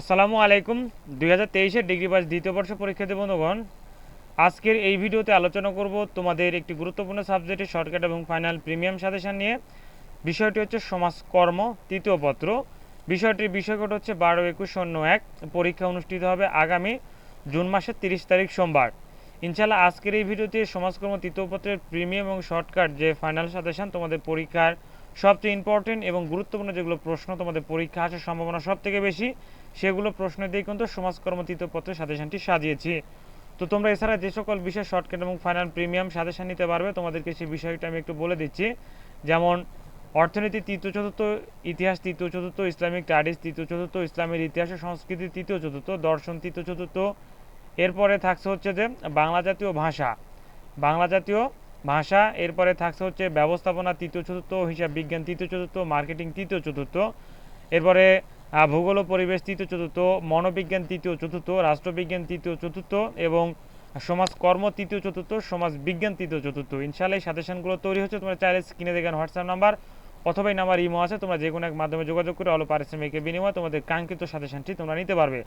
আসসালামু আলাইকুম। দুই হাজার তেইশের ডিগ্রি পাস দ্বিতীয় বর্ষ পরীক্ষার্থী বন্ধুগণ, আজকের এই ভিডিওতে আলোচনা করব তোমাদের একটি গুরুত্বপূর্ণ সাবজেক্টের শর্টকাট এবং ফাইনাল প্রিমিয়াম সাজেশন নিয়ে। বিষয়টি হচ্ছে সমাজকর্ম, তৃতীয় পত্র। বিষয়টির বিষয়কট হচ্ছে বারো একুশ শূন্য এক। পরীক্ষা অনুষ্ঠিত হবে আগামী জুন মাসের তিরিশ তারিখ সোমবার। ইনশাল্লাহ আজকের এই ভিডিওতে সমাজকর্ম, তৃতীয় পত্রের প্রিমিয়াম এবং শর্টকাট যে ফাইনাল সাজেশন তোমাদের পরীক্ষার সবচেয়ে ইম্পর্টেন্ট এবং গুরুত্বপূর্ণ যেগুলো প্রশ্ন তোমাদের পরীক্ষা আসার সম্ভাবনা সব থেকে বেশি, সেগুলো প্রশ্ন দিয়ে কিন্তু সমাজকর্ম তৃতীয় পত্রের সাজেশনটি সাজিয়েছি। তো তোমরা এছাড়া যে সকল বিষয় শর্টকাট এবং ফাইনাল প্রিমিয়াম সাজেশন নিতে পারবে, তোমাদেরকে সেই বিষয়টা আমি একটু বলে দিচ্ছি। যেমন, অর্থনীতি তৃতীয়, চতুর্থ, ইতিহাস তৃতীয়, চতুর্থ, ইসলামিক স্টাডিজ তৃতীয়, চতুর্থ, ইসলামের ইতিহাস ও সংস্কৃতি তৃতীয়, চতুর্থ, দর্শন তৃতীয়, চতুর্থ। এরপরে থাকছে হচ্ছে যে বাংলা জাতীয় ভাষা। বাংলা জাতীয় ভাষা, এরপরে থাকছে হচ্ছে ব্যবস্থাপনা তৃতীয় চতুর্থ, হিসাব বিজ্ঞান তৃতীয় চতুর্থ, মার্কেটিং তৃতীয় চতুর্থ, এরপরে ভূগোল ও পরিবেশ তৃতীয় চতুর্থ, মনোবিজ্ঞান তৃতীয় চতুর্থ, রাষ্ট্রবিজ্ঞান তৃতীয় চতুর্থ এবং সমাজকর্ম তৃতীয় চতুর্থ সমাজ বিজ্ঞান তৃতীয় চতুর্থ। ইনশাল্লাহ এই সাজেশনগুলো তৈরি হচ্ছে তোমরা চাইলে স্ক্রিনে দেখেন হোয়াটসঅ্যাপ নাম্বার অথবা এই নাম্বার ইমো আছে, তোমরা যে কোনো এক মাধ্যমে যোগাযোগ করে অল্প পারিশ্রমিকের বিনিময়ে তোমাদের কাঙ্ক্ষিত সাজেশনটি তোমরা নিতে পারবে।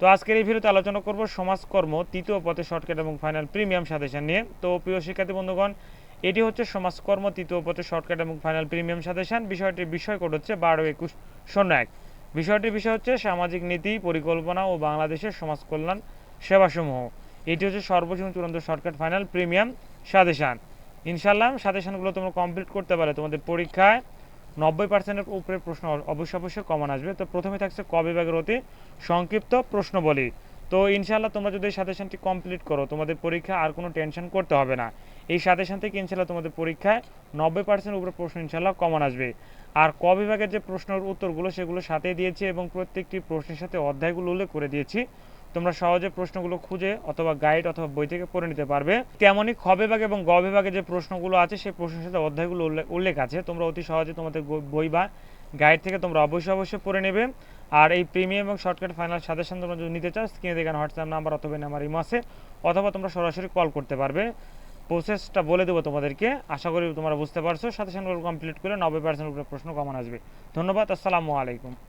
তো আজকের এই ভিডিওতে আলোচনা করব সমাজকর্ম তৃতীয় পথে শর্টকাট এবং ফাইনাল প্রিমিয়াম সাজেশন নিয়ে। তো প্রিয় শিক্ষার্থী বন্ধুগণ, এটি হচ্ছে সমাজকর্ম তৃতীয় পথে শর্টকাট এবং ফাইনাল প্রিমিয়াম সাজেশন। বিষয়টির বিষয় কোড হচ্ছে বারো একুশ শূন্য এক। বিষয়টির বিষয় হচ্ছে সামাজিক নীতি, পরিকল্পনা ও বাংলাদেশের সমাজ কল্যাণ সেবাসমূহ। এটি হচ্ছে এবং চূড়ান্ত শর্টকাট ফাইনাল প্রিমিয়াম সাজেশন। ইনশাল্লাহ সাজেশনগুলো তোমরা কমপ্লিট করতে পারে তোমাদের পরীক্ষায়। নব্বই পার্সেন্টের উপরে প্রশ্ন অবশ্যই অবশ্যই কমন আসবে। তো প্রথমে থাকছে ক বিভাগের অতি সংক্ষিপ্ত প্রশ্ন প্রশ্নবলী। তো ইনশাল্লাহ তোমরা যদি সাজেশনটি কমপ্লিট করো, তোমাদের পরীক্ষা আর কোনো টেনশন করতে হবে না। এই সাজেশন থেকে ইনশাল্লাহ তোমাদের পরীক্ষায় নব্বই পার্সেন্ট উপরে প্রশ্ন ইনশাল্লাহ কমন আসবে। আর ক বিভাগের যে প্রশ্নের উত্তরগুলো সেগুলো সাথে দিয়েছি এবং প্রত্যেকটি প্রশ্নের সাথে অধ্যায়গুলো উল্লেখ করে দিয়েছি। তোমরা সহজে প্রশ্নগুলো খুঁজে অথবা গাইড অথবা বই থেকে পড়ে নিতে পারবে। তেমনই খ বিভাগ এবং গ বিভাগে যে প্রশ্নগুলো আছে, সেই প্রশ্নের সাথে অধ্যায়গুলো উল্লেখ- আছে। তোমরা অতি সহজে তোমাদের বই বা গাইড থেকে তোমরা অবশ্যই অবশ্যই পড়ে নেবে। আর এই প্রিমিয়াম এবং শর্টকাট ফাইনাল সাজেশন তোমরা যদি নিতে চাও স্ক্রিনে দেখানো হোয়াটসঅ্যাপ নাম্বার অথবা নাম্বার আছে, অথবা তোমরা সরাসরি কল করতে পারবে। প্রসেসটা বলে দেবো তোমাদেরকে। আশা করি তোমরা বুঝতে পারছ। সাজেশনগুলো কমপ্লিট করে নব্বই পার্সেন্ট উপরে প্রশ্ন কমন আসবে। ধন্যবাদ। আসসালামু আলাইকুম।